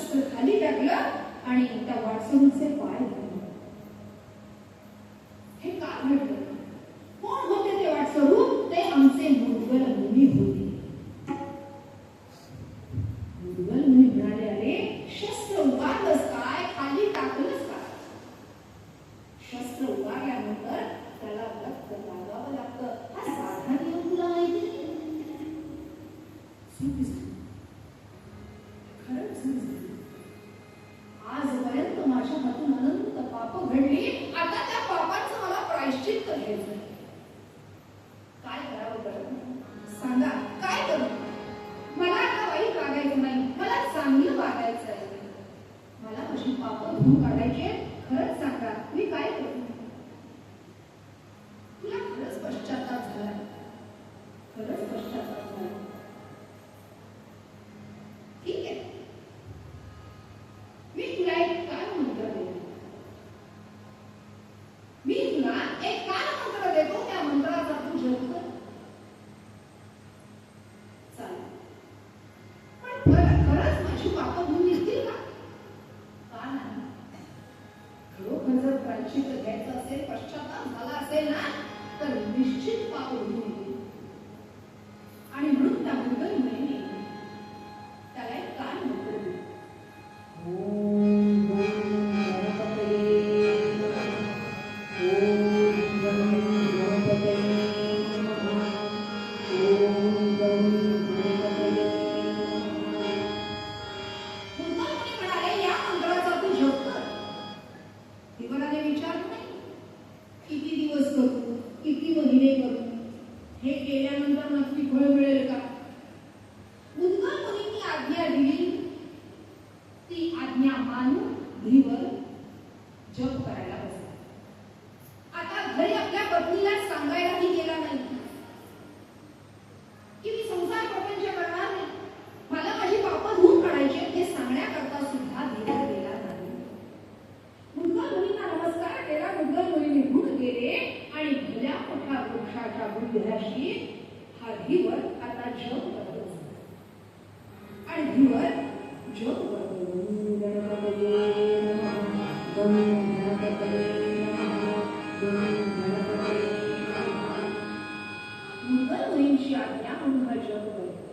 शस्त्र खाली टाकलं आणि त्या वाटसरूचे पाय muchachas. Mângâi și abia în hăjături.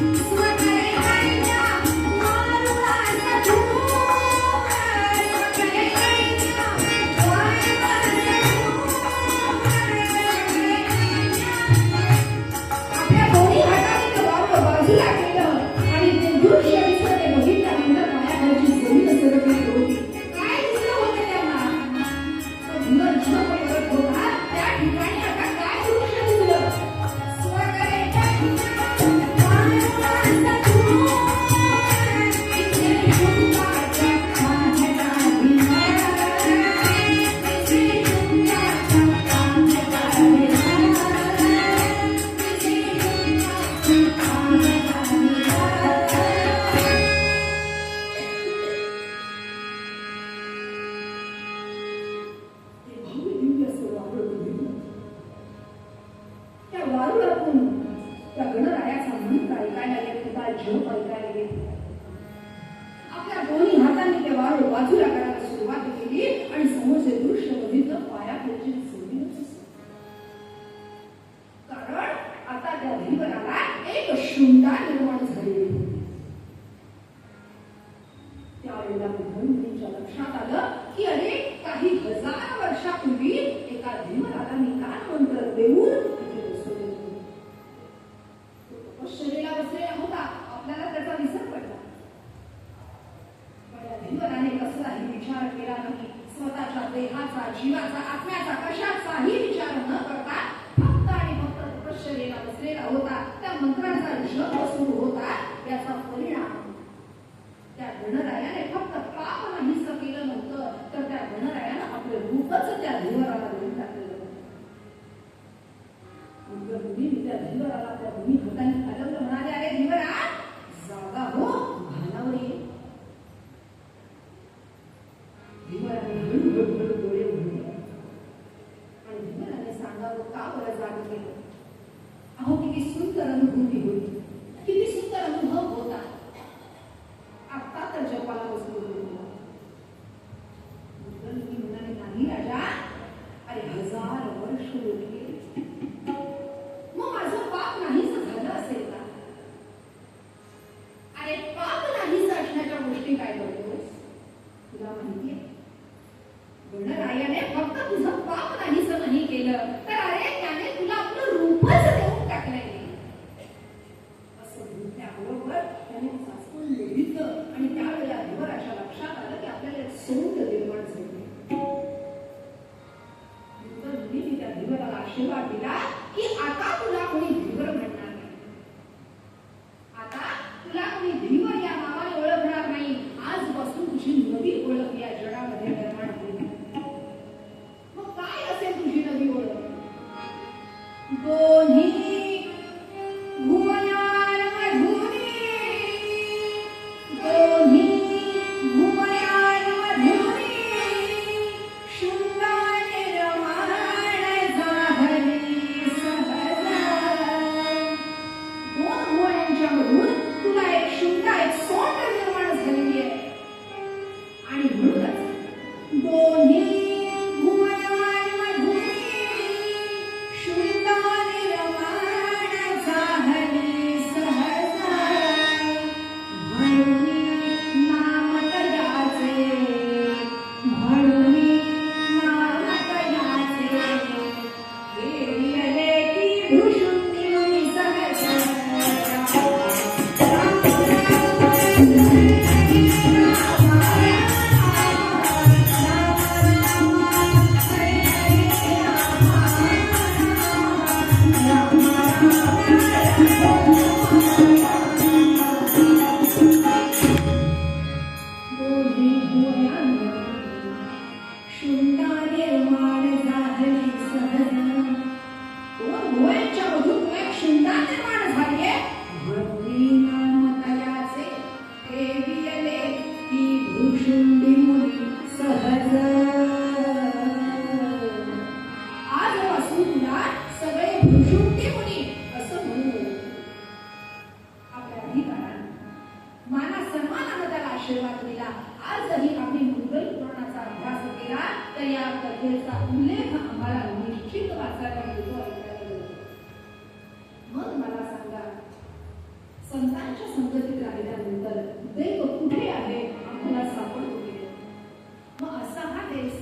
Free. you. तुला माहिती आहे डोनर आयाने फक्त तुझं पाप नाहीच नाही केलं. तर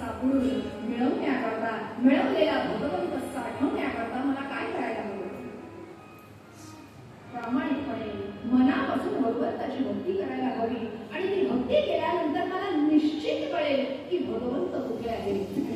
भगवंताचा गुण मिळवण्याकरता मिळवलेला भगवंत साठवण्याकरता मला काय करायला हवं? प्रामाणिकपणे मनापासून भगवंताची भक्ती करायला हवी. आणि ती भक्ती केल्यानंतर मला निश्चित कळेल की भगवंत कुठे आहे.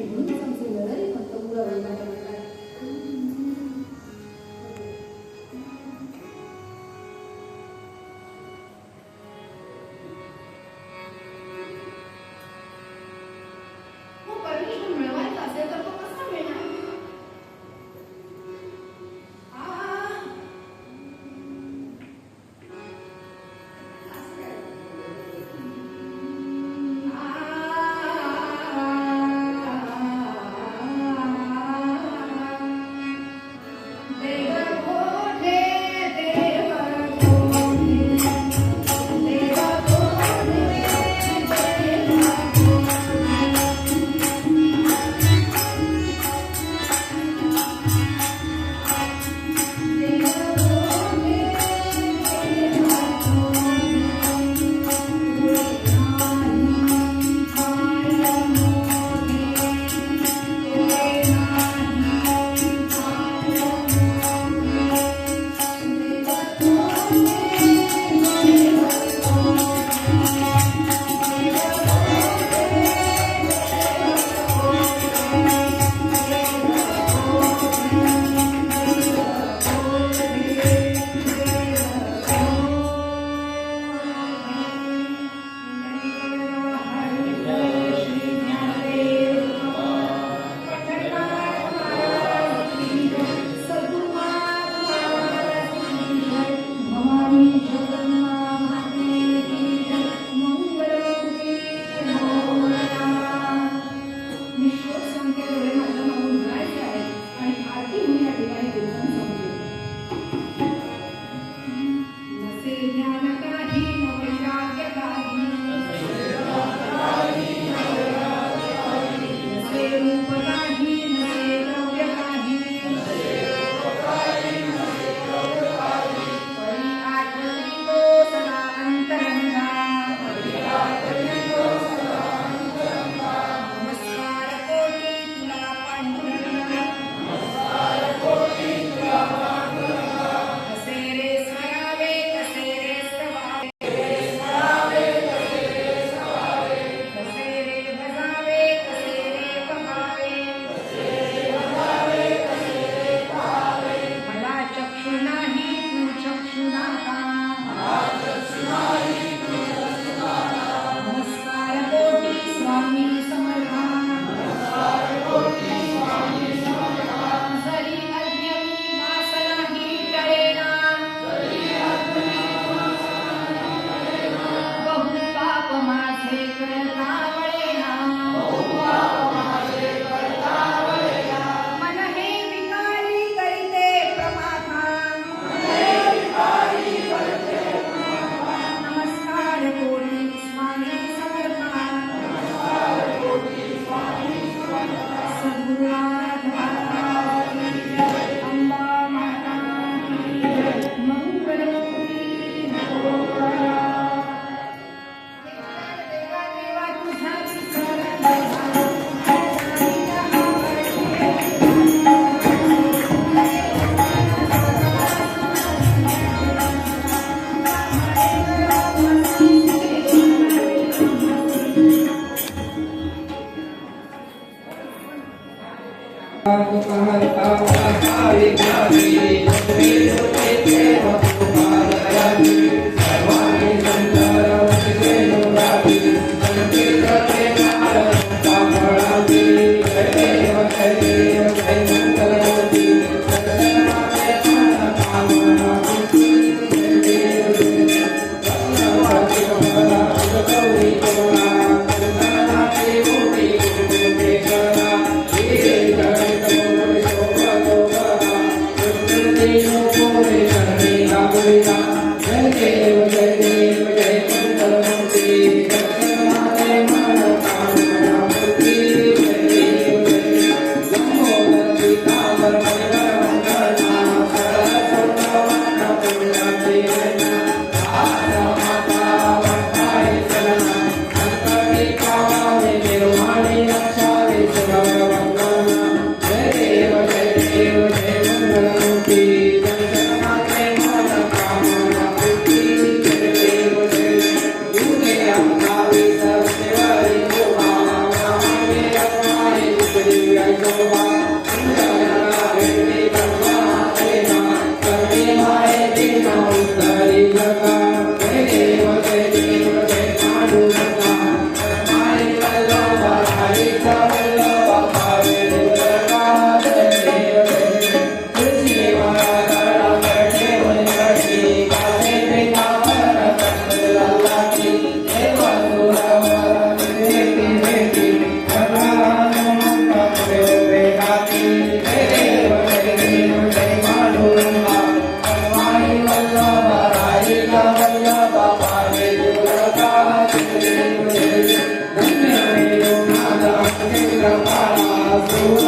Thank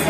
you.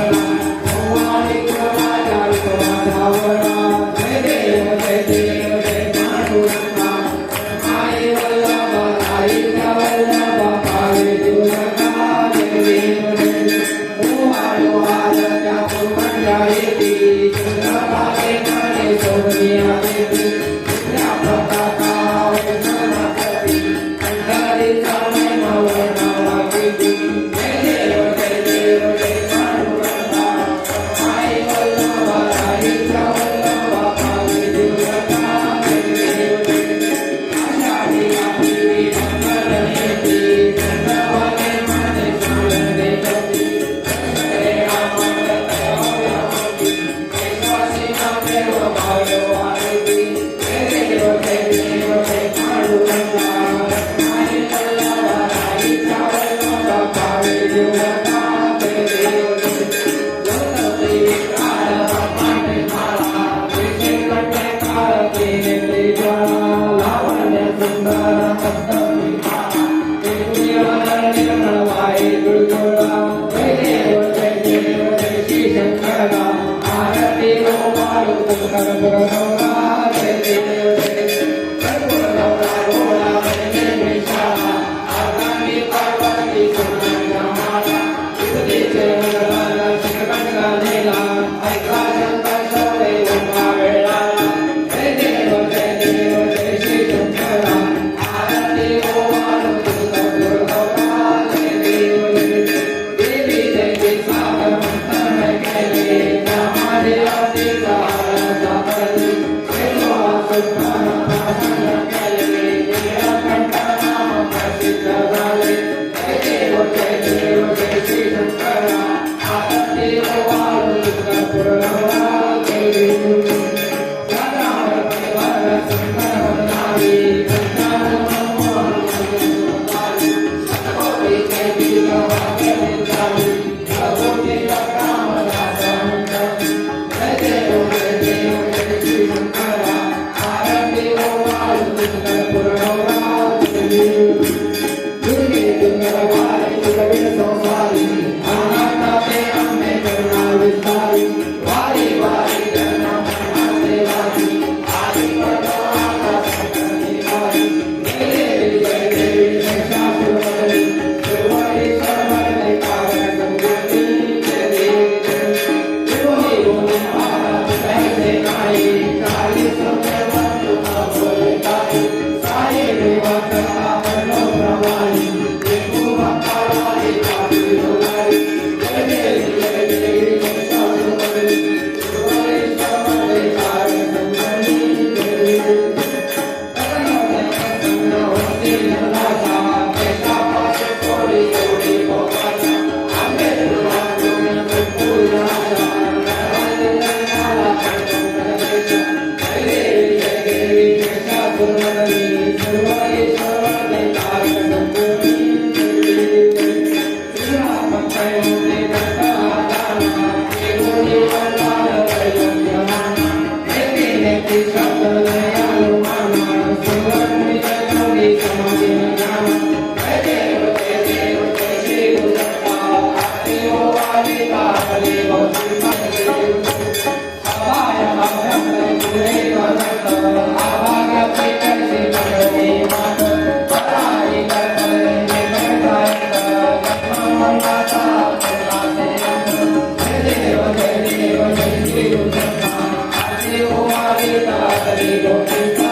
पार्वती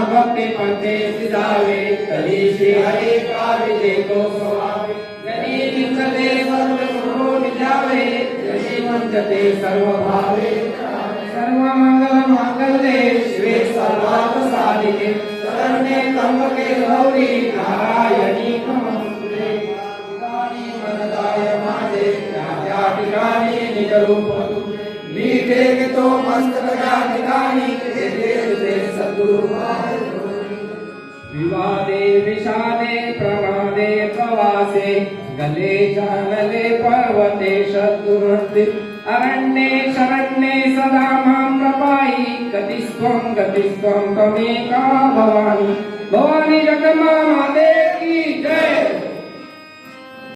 भक्ति पंथे सिधावे कली श्री हरे का देखो स्वामी। यदि जनी निंदते सर्व गुरु निजावे यदि मंचते सर्व भावे। सर्व मंगल मांगल्ये शिवे सर्वार्थ साधिके। शरण्ये त्र्यंबके गौरी नारायणी नमोस्तुते ठिकाणी वरदाय माझे त्या ठिकाणी निज रूप ठिकाणी विवादे विषादे प्रमादे प्रवासे गले चालले पर्वते शत्रुर्ति अरण्ये शरण्ये सदा मां प्रपायि गतिस्त्वं गतिस्त्वं त्वमेका भवानि भवानि जगन्माता